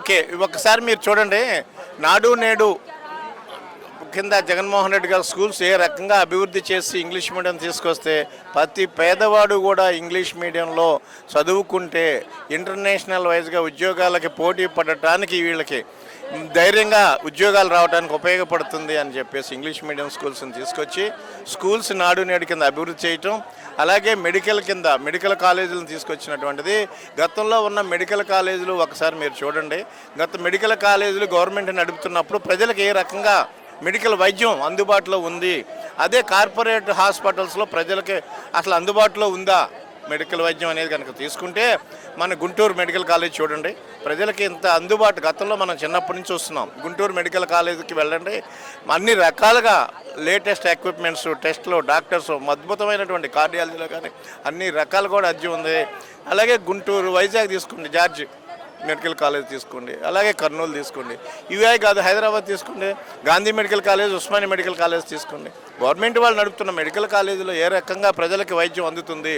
Okay ఒకసారి మీరు చూడండి. నాడు నేడు కింద జగన్మోహన్ రెడ్డి గారు స్కూల్స్ ఏ రకంగా అభివృద్ధి చేసి ఇంగ్లీష్ మీడియం తీసుకొస్తే ప్రతి పేదవాడు కూడా ఇంగ్లీష్ మీడియంలో చదువుకుంటే ఇంటర్నేషనల్ వైజ్గా ఉద్యోగాలకి పోటీ పడటానికి వీళ్ళకి ధైర్యంగా ఉద్యోగాలు రావడానికి ఉపయోగపడుతుంది అని చెప్పేసి ఇంగ్లీష్ మీడియం స్కూల్స్ని తీసుకొచ్చి స్కూల్స్ నాడు నేడు కింద అభివృద్ధి చేయటం అలాగే మెడికల్ కింద మెడికల్ కాలేజీలను తీసుకొచ్చినటువంటిది. గతంలో ఉన్న మెడికల్ కాలేజీలు ఒకసారి మీరు చూడండి. గత మెడికల్ కాలేజీలు గవర్నమెంట్ నడుపుతున్నప్పుడు ప్రజలకు ఏ రకంగా మెడికల్ వైద్యం అందుబాటులో ఉంది. అదే కార్పొరేట్ హాస్పిటల్స్లో ప్రజలకి అసలు అందుబాటులో ఉందా మెడికల్ వైద్యం అనేది కనుక తీసుకుంటే మన గుంటూరు మెడికల్ కాలేజ్ చూడండి. ప్రజలకి ఇంత అందుబాటు గతంలో మనం చిన్నప్పటి నుంచి వస్తున్నాం గుంటూరు మెడికల్ కాలేజీకి వెళ్ళండి. అన్ని రకాలుగా లేటెస్ట్ ఎక్విప్మెంట్స్ టెస్ట్లు డాక్టర్స్ అద్భుతమైనటువంటి కార్డియాలజీలో కానీ అన్ని రకాలు కూడా అర్జీ ఉంది. అలాగే గుంటూరు వైజాగ్ తీసుకోండి జార్జ్. మెడికల్ కాలేజ్ తీసుకోండి అలాగే కర్నూలు తీసుకోండి. ఇవే కాదు హైదరాబాద్ తీసుకోండి Gandhi medical college Osmania medical college తీసుకోండి. గవర్నమెంట్ వాళ్ళు నడుపుతున్న మెడికల్ కాలేజీలో ఏ రకంగా ప్రజలకి వైద్యం అందుతుంది?